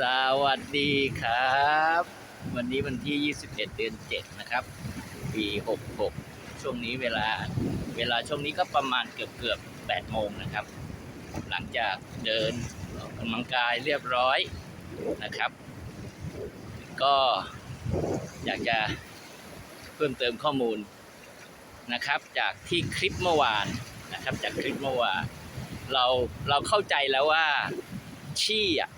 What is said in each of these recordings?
สวัสดีครับ วันนี้วันที่ 21 เดือน7 นะครับ ปี 66 ช่วงนี้เวลาเวลาช่วงนี้ก็ประมาณเกือบเกือบ8โมงนะครับ หลังจากเดินออกกำลังกายเรียบร้อยนะครับ ก็อยากจะเพิ่มเติมข้อมูลนะครับ จากที่คลิปเมื่อวานนะครับ จากคลิปเมื่อวานเราเราเข้าใจแล้วว่าชี่อะ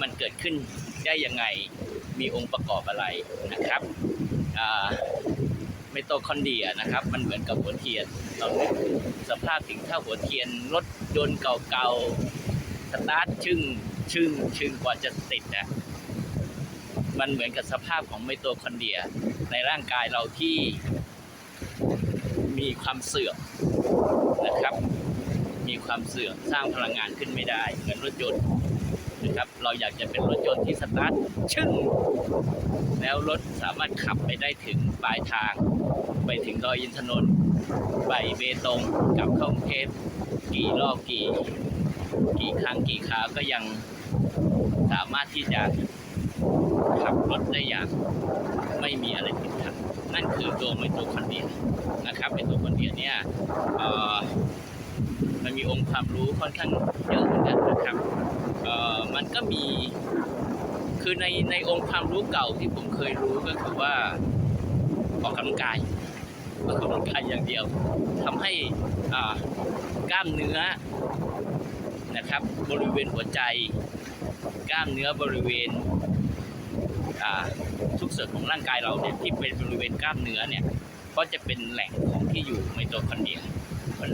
มันเกิดขึ้นได้ยังไง มีองค์ประกอบอะไรนะครับอ่าไมโตคอนเดียนะครับ มันเหมือนกับหัวเทียนเรานึกสภาพถึงถ้าหัวเทียนรถยนต์เก่าๆสตาร์ทชึ่งชึ่งชึ่งกว่าจะติดนะมันเหมือนกับสภาพของไมโตคอนเดีย ในร่างกายเราที่มีความเสื่อมนะครับ มีความเสื่อมสร้างพลังงานขึ้นไม่ได้เหมือนรถยนต์ นะครับ เราอยากจะเป็นรถยนต์ที่สตาร์ทชึ่ง แล้วรถสามารถขับไปได้ถึงปลายทาง ไปถึงดอยอินทนนท์ไปเบตงกับเข้ากรุงเทพกี่รอบกี่ กี่ครั้งกี่คราวก็ยังสามารถที่จะขับรถได้อย่างไม่มีอะไรติดขัดนั่นคือตัวไมโตคอนเดรียนะครับไมโตคอนเดรียเนี่ยมันมีองค์ความรู้ค่อนข้างเยอะเหมือนกันนะครับ เอ่อมันก็มีคือในในองค์ความรู้เก่าที่ผมเคยรู้ก็คือว่าออกกำลังกายออกกำลังกายอย่างเดียวทำให้อ่ากล้ามเนื้อนะครับ บริเวณหัวใจ กล้ามเนื้อบริเวณอ่าทุกส่วนของร่างกายเราเนี่ยที่เป็นบริเวณกล้ามเนื้อเนี่ยก็จะเป็นแหล่งของที่อยู่ไมโตคอนเดรีย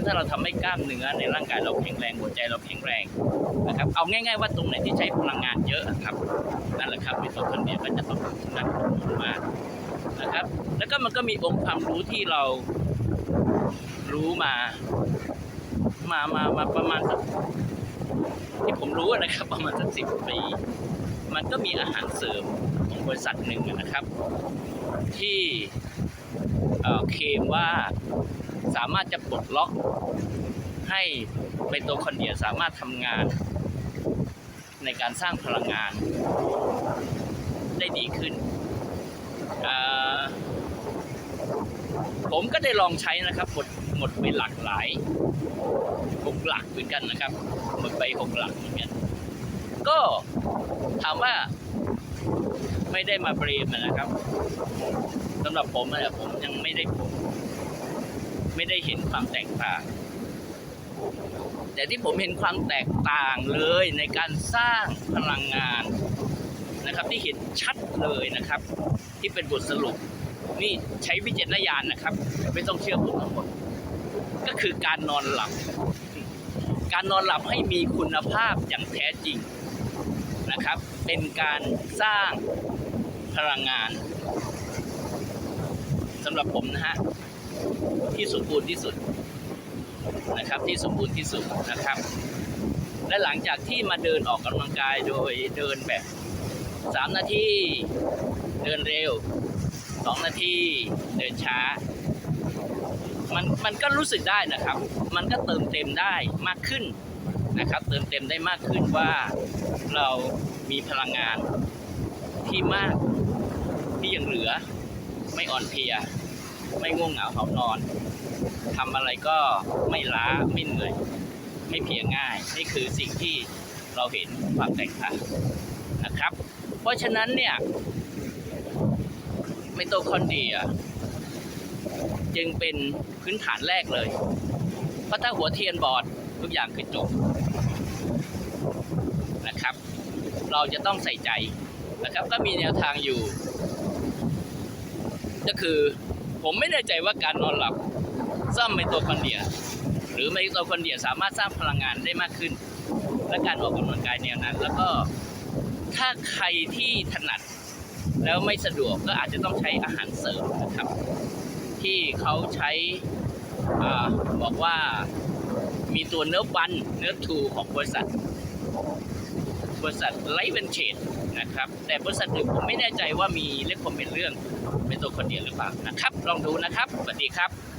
ถ้าเราทำให้กล้ามเนื้อในร่างกายเราแข็งแรงหัวใจเราแข็งแรงนะครับ เอาง่าย ๆ ว่าตรงไหนที่ใช้พลังงานเยอะอะครับนั่นแหละครับมโตคอนเดียก็จะต้องนักมานะครับ แล้วก็มันก็มีองค์ความรู้ที่เรารู้มา มามามาประมาณสักที่ผมรู้นะครับ ประมาณสักสิบปีมันก็มีอาหารเสริมของบริษัทหนึ่งนะครับ ที่เเคลมว่า สามารถจะปลดล็อกให้ไมโตคอนเดรียสามารถทำงานในการสร้างพลังงานได้ดีขึ้น ผมก็ได้ลองใช้นะครับ หมดหมดไปหลากหลายหกหลักเหมือนกันนะครับ หมดไปหกหลักเหมือนกัน ก็ถามว่าไม่ได้มาเบรมนะครับสำหรับผมนะผมยังไม่ได้ผม ไม่ได้เห็นความแตกต่าง แต่ที่ผมเห็นความแตกต่างเลยในการสร้างพลังงานนะครับ ที่เห็นชัดเลยนะครับ ที่เป็นบทสรุปนี่ใช้วิจารณญาณนะครับ ไม่ต้องเชื่อผมทั้งหมดก็คือการนอนหลับ การนอนหลับให้มีคุณภาพอย่างแท้จริงนะครับ เป็นการสร้างพลังงานสำหรับผมนะฮะ ที่สมบูรณ์ที่สุดนะครับที่สมบูรณ์ที่สุดนะครับ และหลังจากที่มาเดินออกกำลังกายโดยเดินแบบ 3 นาทีเดินเร็ว 2 นาทีเดินช้า มันมันก็รู้สึกได้นะครับ มันก็เติมเต็มได้มากขึ้นนะครับ เติมเต็มได้มากขึ้นว่าเรามีพลังงานที่มากที่ยังเหลือไม่อ่อนเพลีย ไม่ง่วงเหงาเหานอนทำอะไรก็ไม่ล้าไม่เหนื่อย ไม่เพียง่าย นี่คือสิ่งที่เราเห็นความแตกต่างนะครับ เพราะฉะนั้นเนี่ยไมโตคอนเดรียจึงเป็นพื้นฐานแรกเลย เพราะถ้าหัวเทียนบอดทุกอย่างคือจบนะครับ เราจะต้องใส่ใจนะครับก็มีแนวทางอยู่ ก็คือ ผมไม่แน่ใจว่าการนอนหลับซ่อมไมโตคอนเดรีย หรือไมโตคอนเดรียสามารถสร้างพลังงานได้มากขึ้น และการออกกำลังกายแนวนั้น แล้วก็ถ้าใครที่ถนัดแล้วไม่สะดวกก็อาจจะต้องใช้อาหารเสริมนะครับ ที่เขาใช้อบอกว่ามีตัวเนื้อบันเนื้อทูของบริษัท บริษัทไลท์เวนเชดนะครับ แต่บริษัทอื่นผมไม่แน่ใจว่ามีเลคคอมเป็นเรื่องเป็นตัวคนเดียวหรือเปล่านะครับ ลองดูนะครับ สวัสดีครับ